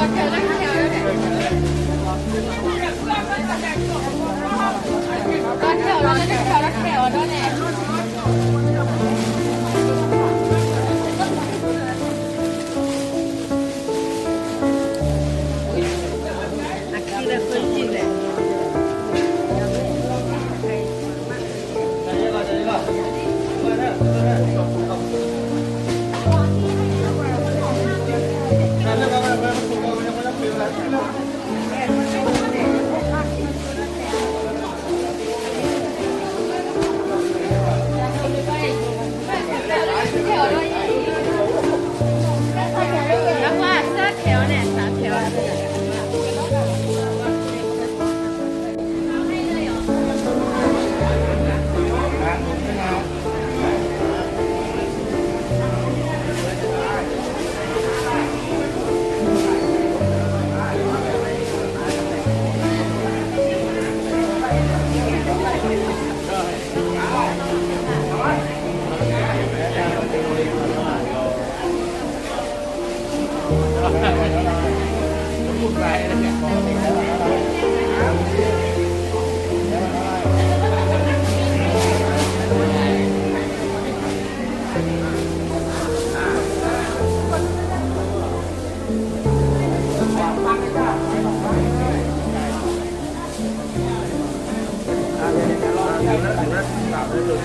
拉扯拉扯拉扯拉扯，拉扯拉扯拉扯拉扯，拉扯。啊，起来飞机嘞！来一个，来一个。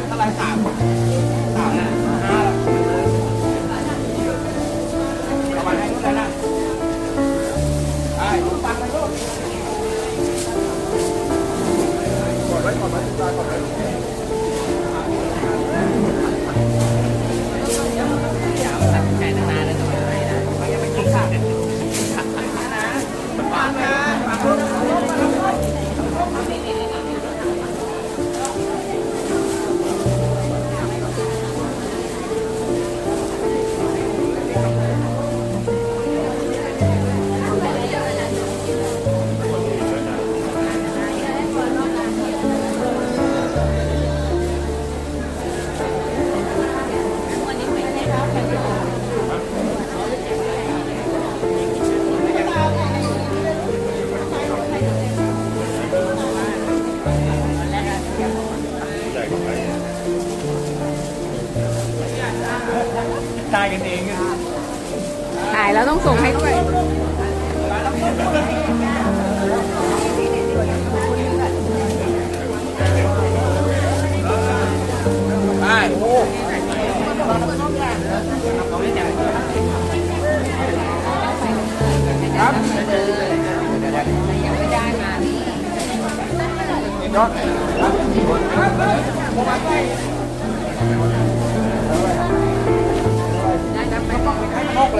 เท่าไรสาม กด ตายกันเองอะถ่ายแล้วต้องส่งให้ด้วยไอ้โอ้ครับยอดนอกเลย Mà mình.